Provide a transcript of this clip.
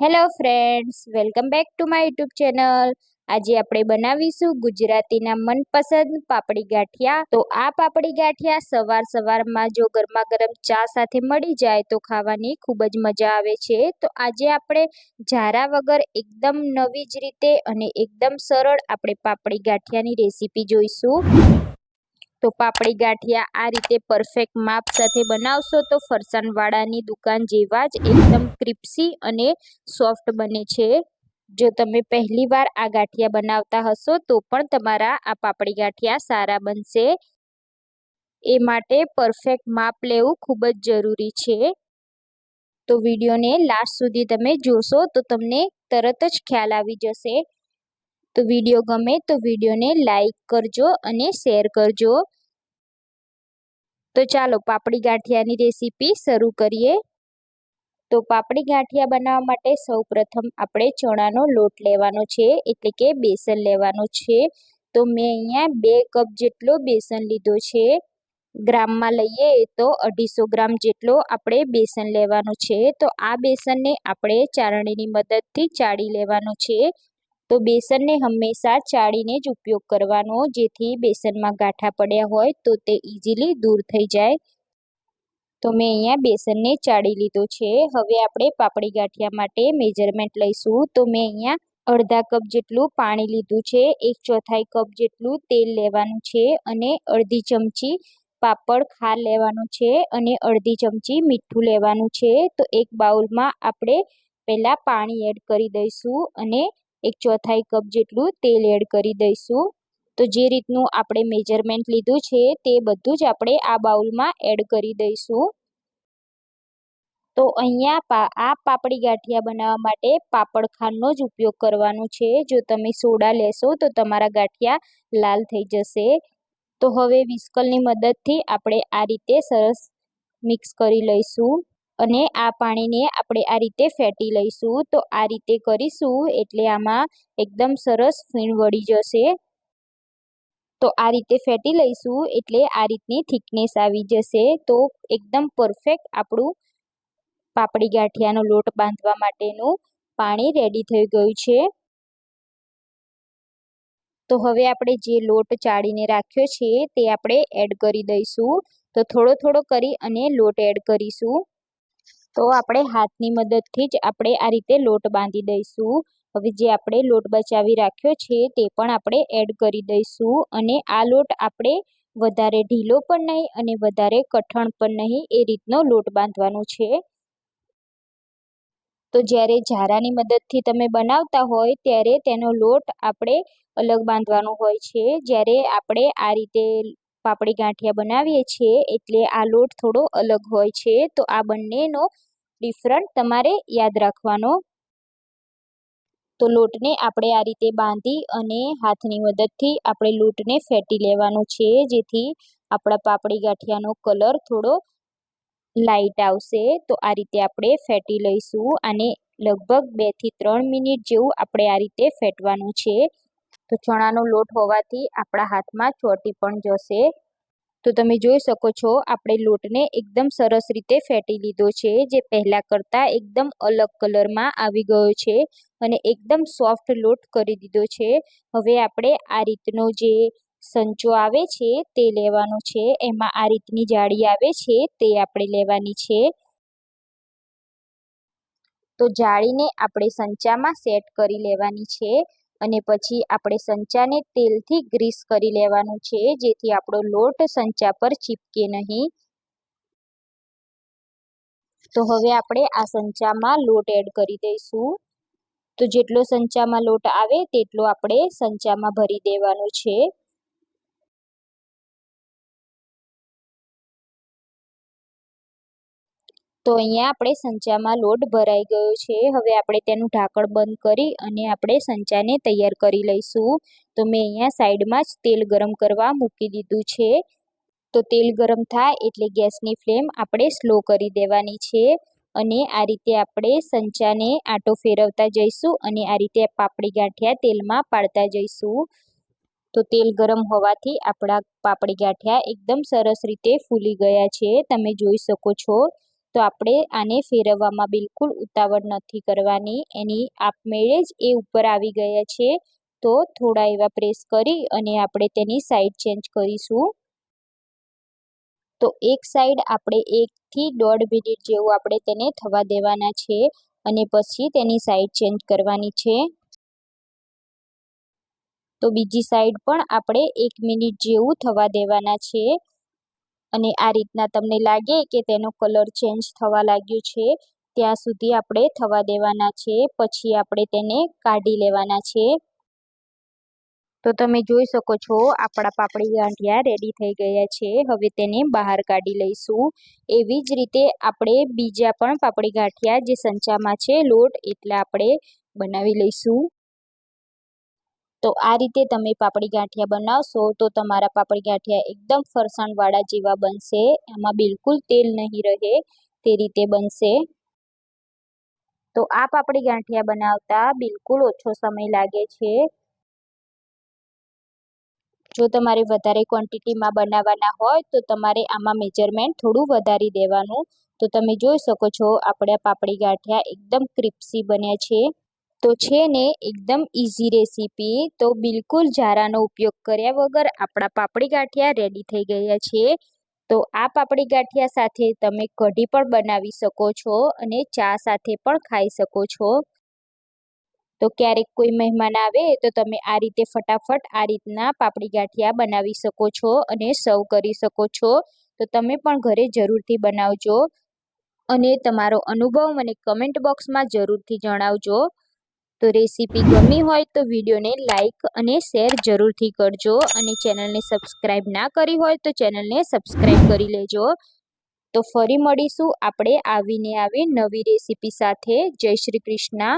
Hello friends welcome back to my YouTube channel આજે આપણે બનાવીશું ગુજરાતીના મનપસંદ પાપડી ગાંઠિયા. તો આ પાપડી ગાંઠિયા સવાર સવારમાં જો ગરમા ગરમ ચા સાથે મળી જાય તો ખાવાની ખૂબ જ મજા આવે છે. તો આજે આપણે ઝારા વગર એકદમ નવી જ રીતે અને એકદમ સરળ આપણે પાપડી ગાંઠિયાની રેસીપી જોઈશું. તો પાપડી ગાંઠિયા આ રીતે પરફેક્ટ માપ સાથે બનાવશો તો ફરસાણવાળાની દુકાન જેવા જ એકદમ ક્રિપ્સી અને સોફ્ટ બને છે. જો તમે પહેલીવાર આ ગાંઠિયા બનાવતા હશો તો પણ તમારા આ પાપડી ગાંઠિયા સારા બનશે. એ માટે પરફેક્ટ માપ લેવું ખૂબ જ જરૂરી છે. તો વિડીયોને લાસ્ટ સુધી તમે જોશો તો તમને તરત જ ખ્યાલ આવી જશે. તો વીડિયો ગમે તો વિડીયોને લાઈક કરજો અને શેર કરજો. તો ચાલો પાપડી ગાંઠિયાની રેસીપી શરૂ કરીએ. તો પાપડી ગાંઠિયા બનાવવા માટે સૌપ્રથમ આપણે ચણાનો લોટ લેવાનો છે, એટલે કે બેસન લેવાનું છે. તો મેં અહીંયા બે કપ જેટલો બેસન લીધો છે. ગ્રામમાં લઈએ તો અઢીસો ગ્રામ જેટલો આપણે બેસન લેવાનું છે. તો આ બેસનને આપણે ચારણીની મદદથી ચાળી લેવાનું છે. તો બેસનને હંમેશા ચાળીને જ ઉપયોગ કરવાનો, જેથી બેસનમાં ગાંઠા પડ્યા હોય તો તે ઇઝીલી દૂર થઈ જાય. તો મેં અહીંયા બેસનને ચાળી લીધો છે. હવે આપણે પાપડી ગાંઠિયા માટે મેજરમેન્ટ લઈશું. તો મેં અહીંયા અડધા કપ જેટલું પાણી લીધું છે. એક ચોથાઈ કપ જેટલું તેલ લેવાનું છે અને અડધી ચમચી પાપડ ખાર લેવાનું છે અને અડધી ચમચી મીઠું લેવાનું છે. તો એક બાઉલમાં આપણે પહેલાં પાણી એડ કરી દઈશું અને એક ચોથાઈ કપ જેટલું તેલ એડ કરી દઈશું. તો જે રીતનું આપણે મેજરમેન્ટ લીધું છે તે બધું જ આપણે આ બાઉલમાં એડ કરી દઈશું. તો અહીંયા આ પાપડી ગાંઠિયા બનાવવા માટે પાપડ ખાંડનો જ ઉપયોગ કરવાનો છે. જો તમે સોડા લેશો તો તમારા ગાંઠિયા લાલ થઈ જશે. તો હવે વિસ્કલની મદદથી આપણે આ રીતે સરસ મિક્સ કરી લઈશું. અને આ પાણીને આપણે આ રીતે ફેટી લઈશું. તો આ રીતે કરીશું એટલે આમાં એકદમ સરસ ફીણ વળી જશે. તો આ રીતે ફેટી લઈશું એટલે આ રીતની થિકનેસ આવી જશે. તો એકદમ પરફેક્ટ આપણું પાપડી ગાંઠિયાનો લોટ બાંધવા માટેનું પાણી રેડી થઈ ગયું છે. તો હવે આપણે જે લોટ ચાળીને રાખ્યો છે તે આપણે એડ કરી દઈશું. તો થોડો થોડો કરી અને લોટ એડ કરીશું. તો આપણે હાથની મદદથી જ આપણે આ રીતે લોટ બાંધી દઈશું. હવે જે આપણે લોટ બચાવી રાખ્યો છે તે પણ આપણે એડ કરી દઈશું અને આ લોટ આપણે વધારે ઢીલો પણ નહીં અને વધારે કઠણ પણ નહીં એ રીતનો લોટ બાંધવાનો છે. તો જ્યારે ઝારાની મદદથી તમે બનાવતા હોય ત્યારે તેનો લોટ આપણે અલગ બાંધવાનો હોય છે. જ્યારે આપણે આ રીતે પાપડી ગાંઠિયા બનાવીએ છીએ, એટલે આ લોટ થોડો અલગ હોય છે, તો આ બંનેનો ડિફરન્ટ તમારે યાદ રાખવાનો. તો લોટને આપણે આ રીતે બાંધી અને હાથની મદદથી આપણે લોટને ફેટી લેવાનો છે, જેથી આપણા પાપડી ગાંઠિયાનો કલર થોડો લાઇટ આવશે. તો આ રીતે આપણે ફેટી લઈશું અને લગભગ બેથી ત્રણ મિનિટ જેવું આપણે આ રીતે ફેટવાનું છે. તો ચણાનો લોટ હોવાથી આપણા હાથમાં ચોટી પણ જશે. તો તમે જોઈ શકો છો, આપણે લોટને એકદમ સરસ રીતે ફેટી લીધો છે, જે પહેલાં કરતાં એકદમ અલગ કલરમાં આવી ગયો છે અને એકદમ સોફ્ટ લોટ કરી દીધો છે. હવે આપણે આ રીતનો જે સંચો આવે છે તે લેવાનો છે, એમાં આ રીતની જાળી આવે છે, તે આપણે લેવાની છે. તો જાળીને આપણે સંચામાં સેટ કરી લેવાની છે. અને પછી આપણે સંચાને તેલથી ગ્રીસ કરી લેવાનું છે, જેથી આપણો લોટ સંચા પર ચીપકે નહીં. તો હવે આપણે આ સંચામાં લોટ એડ કરી દઈશું. તો જેટલો સંચામાં લોટ આવે, તેટલો આપણે સંચામાં ભરી દેવાનો છે. તો અહીંયા આપણે સંચામાં લોટ ભરાઈ ગયો છે. હવે આપણે તેનું ઢાંકણ બંધ કરી અને આપણે સંચાને તૈયાર કરી લઈશું. તો મેં અહીંયા સાઈડમાં જ તેલ ગરમ કરવા મૂકી દીધું છે. તો તેલ ગરમ થાય એટલે ગેસની ફ્લેમ આપણે સ્લો કરી દેવાની છે અને આ રીતે આપણે સંચાને આટો ફેરવતા જઈશું અને આ રીતે પાપડી ગાંઠિયા તેલમાં પાડતા જઈશું. તો તેલ ગરમ હોવાથી આપણા પાપડી ગાંઠિયા એકદમ સરસ રીતે ફૂલી ગયા છે. તમે જોઈ શકો છો. તો આપણે આને ફેરવવામાં બિલકુલ ઉતાવળ નથી કરવાની. એની આપમેળે જ એ ઉપર આવી ગયા છે. તો થોડા એવા પ્રેસ કરી અને આપણે તેની સાઈડ ચેન્જ કરીશું. તો એક સાઈડ આપણે એકથી દોઢ મિનિટ જેવું આપણે તેને થવા દેવાના છે અને પછી તેની સાઈડ ચેન્જ કરવાની છે. તો બીજી સાઈડ પણ આપણે એક મિનિટ જેવું થવા દેવાના છે. અને આ રીતના તમને લાગે કે તેનો કલર ચેન્જ થવા લાગ્યો છે, ત્યાં સુધી આપણે થવા દેવાના છે, પછી આપણે તેને કાઢી લેવાના છે. તો તમે જોઈ શકો છો, આપણા પાપડી ગાંઠિયા રેડી થઈ ગયા છે, હવે તેને બહાર કાઢી લઈશું. એવી જ રીતે આપણે બીજા પણ પાપડી ગાંઠિયા જે સંચામાં છે, લોટ, એટલે આપણે બનાવી લઈશું. તો આ રીતે તમે પાપડી ગાંઠિયા બનાવશો તો તમારા પાપડી ગાંઠિયા એકદમ ફરસાણવાળા જેવા બનશે. એમાં બિલકુલ તેલ નહીં રહે તે રીતે બનશે. તો આ પાપડી ગાંઠિયા બનાવતા બિલકુલ ઓછો સમય લાગે છે. જો તમારે વધારે ક્વોન્ટિટીમાં બનાવવાના હોય તો તમારે આમાં મેજરમેન્ટ થોડું વધારી દેવાનું. તો તમે જોઈ શકો છો આપણા પાપડી ગાંઠિયા એકદમ ક્રિપ્સી બન્યા છે. તો છે ને, એકદમ ઇઝી રેસીપી તો બિલકુલ જારાનો ઉપયોગ કર્યા વગર આપણા પાપડી ગાંઠિયા રેડી થઈ ગયા છે. તો આ પાપડી ગાંઠિયા સાથે તમે કઢી પણ બનાવી શકો છો અને ચા સાથે પણ ખાઈ શકો છો. તો ક્યારેક કોઈ મહેમાન આવે તો તમે આ રીતે ફટાફટ આ રીતના પાપડી ગાંઠિયા બનાવી શકો છો અને સર્વ કરી શકો છો. તો તમે પણ ઘરે જરૂરથી બનાવજો અને તમારો અનુભવ મને કમેન્ટ બોક્સમાં જરૂરથી જણાવજો. તો રેસીપી ગમી હોય તો વિડીયોને લાઇક અને શેર જરૂરથી કરજો અને ચેનલને સબસ્ક્રાઈબ ના કરી હોય તો ચેનલને સબસ્ક્રાઈબ કરી લેજો. તો ફરી મળીશું, આપણે આવીને આવી નવી રેસીપી સાથે. જય શ્રી કૃષ્ણ.